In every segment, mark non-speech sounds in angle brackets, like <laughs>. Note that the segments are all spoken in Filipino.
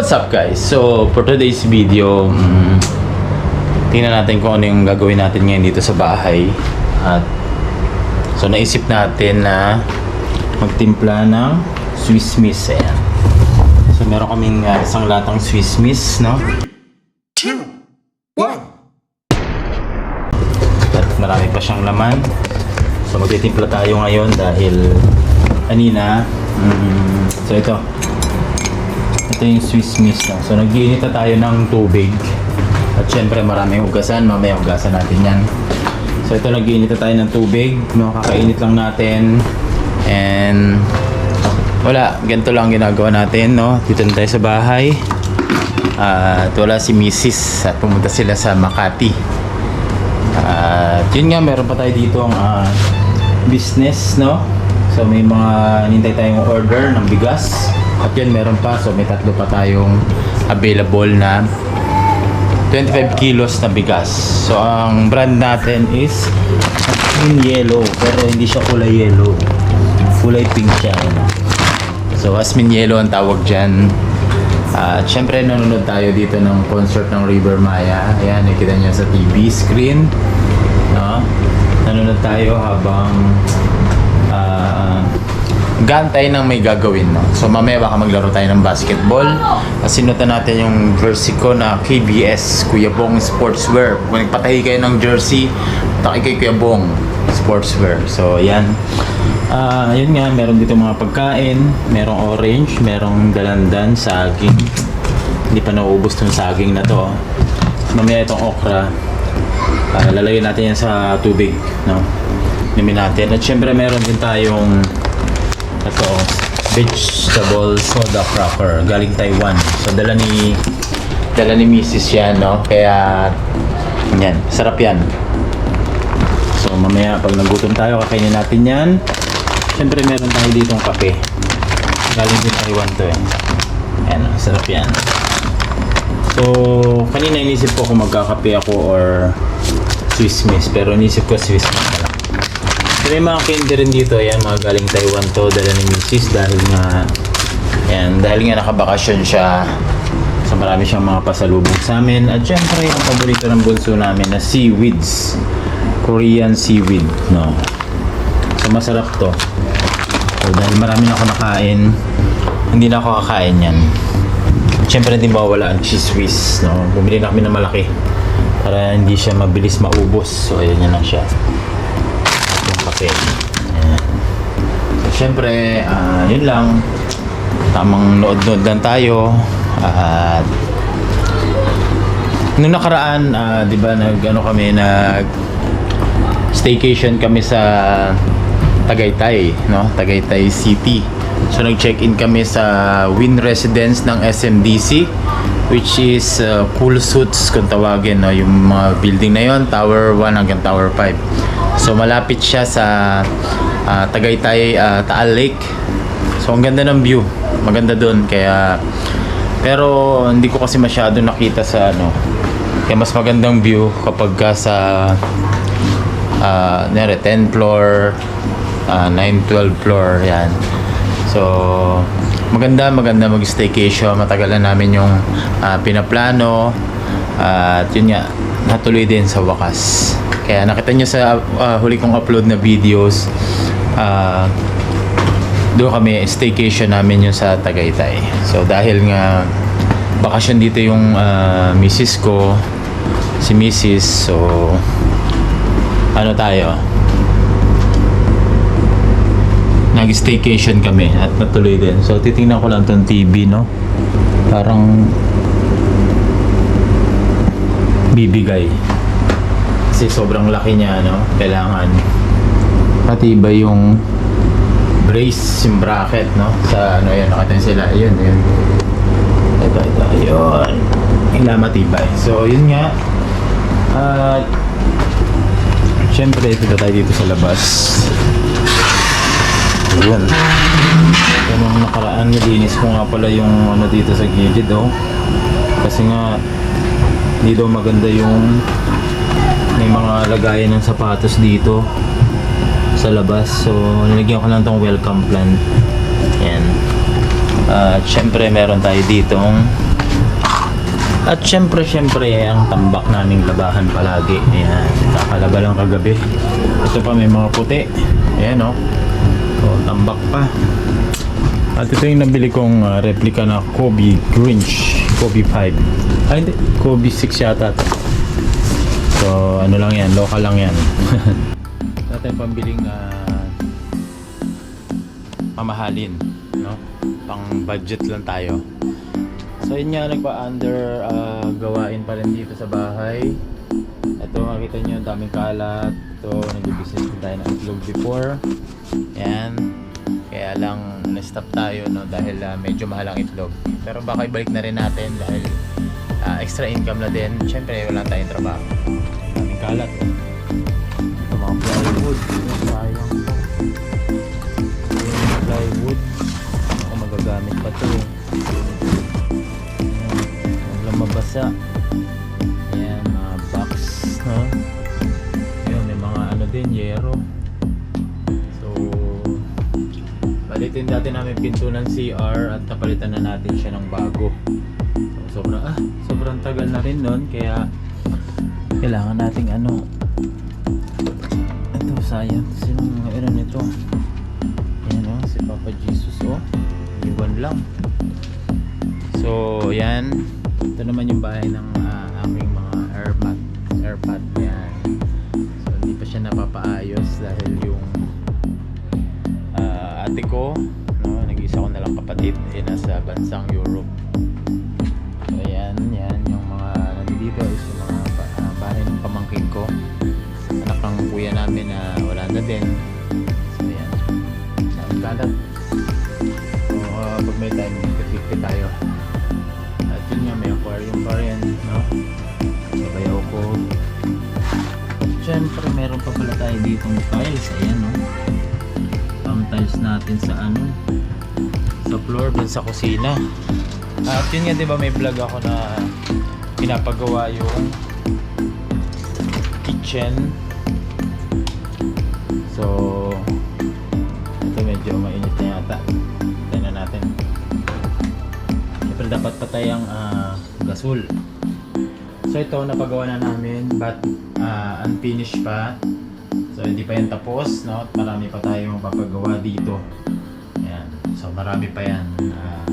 What's up guys? So for today's video, mm, tingnan natin kung ano yung gagawin natin ngayon dito sa bahay. At so naisip natin na magtimpla ng Swiss Miss. Ayan. So meron kaming uh, isang latang Swiss Miss, no? At marami pa siyang laman. So magtitimpla tayo ngayon dahil kanina, mm, so ito, ito yung Swiss Miss na. So nag-iinit na tayo ng tubig. At syempre maraming hugasan. Mamaya hugasan natin yan. So ito nag-iinit na tayo ng tubig. No, kakainit lang natin. And wala, ganito lang ginagawa natin. No? Dito na tayo sa bahay. At wala si Mrs. At pumunta sila sa Makati. At yun nga, meron pa tayo dito ang ah, business, no? So may mga nintay tayong order ng bigas. At yun, meron pa. So may tatlo pa tayong available na 25 kilos na bigas. So ang brand natin is Asmin Yellow. Pero hindi siya kulay yellow. Kulay pink siya. So Asmin Yellow ang tawag dyan. At syempre nanonood tayo dito ng concert ng River Maya. Ayan, nakita nyo sa TV screen. No? Nanonood tayo habang ah gantay ng may gagawin. No? So mamaya baka maglaro tayo ng basketball. Kasi nutan natin yung jersey ko na KBS, Kuya Bong Sportswear. Kung nagpatahi kayo ng jersey, taki kay Kuya Bong Sportswear. So yan. Ah, yun nga, meron dito mga pagkain, merong orange, merong dalandan, saging. Hindi pa nauubos tong saging na to. Mamaya itong okra, ah, lalagyan natin yan sa tubig, no? Inumin natin. At syempre meron din tayong ito, vegetable soda cracker galing Taiwan. So dala ni dala ni Mrs. yan, no? Kaya yan, sarap yan. So mamaya pag nagutom tayo, kakainin natin yan. Siyempre meron tayo ditong kape. Galing din Taiwan to eh. Ayan, sarap yan. So, kanina inisip ko kung magkakape ako or Swiss Miss. Pero inisip ko Swiss Miss na lang. May mga candy rin dito. Ayan, mga galing Taiwan to. Dala ni Mrs. Dahil nga, ayan, dahil nga nakabakasyon siya. So, marami siyang mga pasalubong sa amin. At syempre, yung paborito ng bunso namin na seaweeds. Korean seaweed, no? So, masarap to. So, dahil marami na ako nakain, hindi na ako kakain yan. Siyempre, hindi mawawala ang cheese whiz, no? Bumili na kami ng malaki para hindi siya mabilis maubos. So, ayan yan lang siya. Kape. Ayan. So, siyempre, ah, yun lang. Tamang nood-nood lang tayo. At Noong nakaraan, ah, 'di ba, nag ano kami nag staycation kami sa Tagaytay, no? Tagaytay City. So nag-check-in kami sa Win Residence ng SMDC which is uh, Cool Suits kung tawagin, no? Yung mga building na yon, Tower 1 hanggang Tower 5. So malapit siya sa ah, Tagaytay ah, Taal Lake. So ang ganda ng view. Maganda doon kaya pero hindi ko kasi masyado nakita sa ano. Kaya mas magandang view kapag ka sa uh, 10 floor, ah, 9, 12 floor, yan. So, maganda, maganda mag-staycation. Matagal na namin yung ah, pinaplano. at yun nga, natuloy din sa wakas. Kaya nakita nyo sa ah, huli kong upload na videos, ah, doon kami staycation namin yung sa Tagaytay. So dahil nga bakasyon dito yung ah, misis ko, si misis, so ano tayo? Nag-staycation kami at natuloy din. So titingnan ko lang tong TV, no? Parang bibigay. Kasi sobrang laki niya, no? Kailangan patibay yung brace yung bracket no? Sa ano yun nakita niyo sila. Yun yun. Ito ito. Yun. Hila matibay. So yun nga. At syempre dito tayo dito sa labas. Yun ito nung nakaraan nilinis ko nga pala yung ano dito sa gilid oh. Kasi nga daw maganda yung may mga lagayan ng sapatos dito sa labas. So, nilagyan ko lang tong welcome plant. Yan. At syempre, meron tayo ditong At syempre, syempre, ang tambak naming labahan palagi. Ayan, kakalaba lang kagabi. Ito pa may mga puti. Ayan. Oh. tambak pa. At ito yung nabili kong ah, replica na Kobe Grinch. Kobe 5. Ay hindi, Kobe 6 yata to. Ano lang yan, local lang yan. <laughs> Natin pambiling ah, mamahalin, no? Pang budget lang tayo. So yun nga, nagpa-under ah, gawain pa rin dito sa bahay. Ito, makita nyo, daming kalat. Ito, nag-business din tayo ng itlog before. Yan. Kaya lang, na-stop tayo, no? Dahil ah, medyo mahal ang itlog. Pero baka ibalik na rin natin dahil ah, extra income na din. Siyempre, wala tayong trabaho. Kalat. Ito, mga plywood. Ito, sayang to. Yung plywood. Ako magagamit pa to. eh. Ayan, Walang mabasa. Ayan, mga box, no? Ayan, may mga ano din, yero. So, palitin dati namin pinto ng CR at napalitan na natin siya ng bago. So, sobrang, ah, sobrang tagal na rin nun, kaya kailangan nating ano, ito, sayang. Sino mga era nito? Ayan o, si Papa Jesus o. Iwan lang. So, yan. Ito naman yung bahay ng ah, aming mga airmat. Airpad. Yan. So, hindi pa siya napapaayos dahil yung ah, ate ko, no, nag-isa ko na lang kapatid, eh, nasa bansang Europe. So, yan, yan. Din. So, yan. Ang kalat. So, ah, pag may time, ikot tayo. At yun nga, may aquarium pa rin, no? Sabayaw ko. At syempre, meron pa pala tayo ditong tiles. Ayan, no? Pang tiles natin sa ano? Sa floor, dun sa kusina. At yun nga, di ba, may vlog ako na pinapagawa yung kitchen. So, ito medyo mainit na yata. Tingnan natin. Siyempre dapat patay ang ah, gasol. So ito napagawa na namin but ah, unfinished pa. So hindi pa yan tapos, no? Marami pa tayong papagawa dito. Ayan. So marami pa yan. Ah,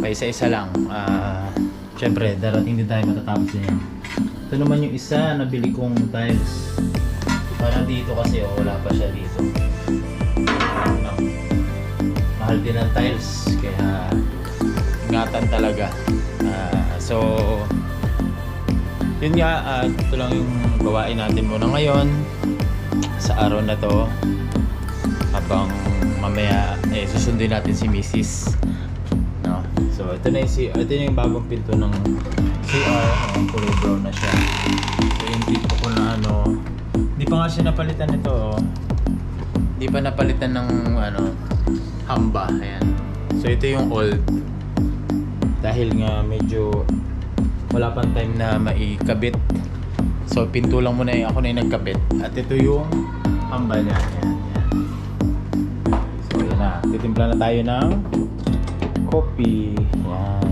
pa isa-isa lang. Ah, Siyempre, darating din tayo matatapos na yan. Ito naman yung isa, nabili kong tiles. Para dito kasi, oh, wala pa siya dito. No? Mahal din ang tiles, kaya ingatan talaga. Ah, so, yun nga, ah, ito lang yung gawain natin muna ngayon sa araw na to habang mamaya eh, susundin natin si Mrs. No? So, ito na yung, C- ito yung bagong pinto ng CR. Ang kulay brown na siya. So, yung dito ko na ano, pa nga siya napalitan nito. Oh. Hindi pa napalitan ng ano, hamba. Ayan. So, ito yung old. Dahil nga medyo wala pang time na maikabit. So, pinto lang muna yung ako na yung nagkabit. At ito yung hamba niya. Ayan, ayan. So, yun na. Titimpla na tayo ng coffee. Yan.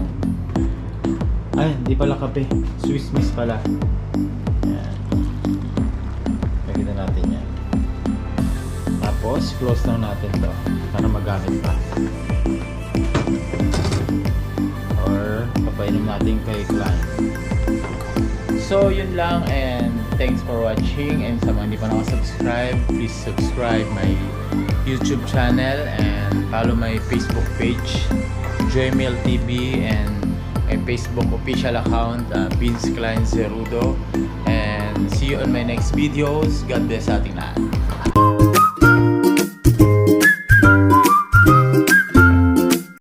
Ay, hindi pala kape. Swiss miss pala. Yan. Nakita natin yan. Tapos, close lang natin to para magamit pa. Or, papainom natin kay client. So, yun lang and thanks for watching and sa mga hindi pa nakasubscribe, please subscribe my YouTube channel and follow my Facebook page, Joymail TV and my Facebook official account, uh, Vince Klein Zerudo. And see you on my next videos. God bless sa ating lahat.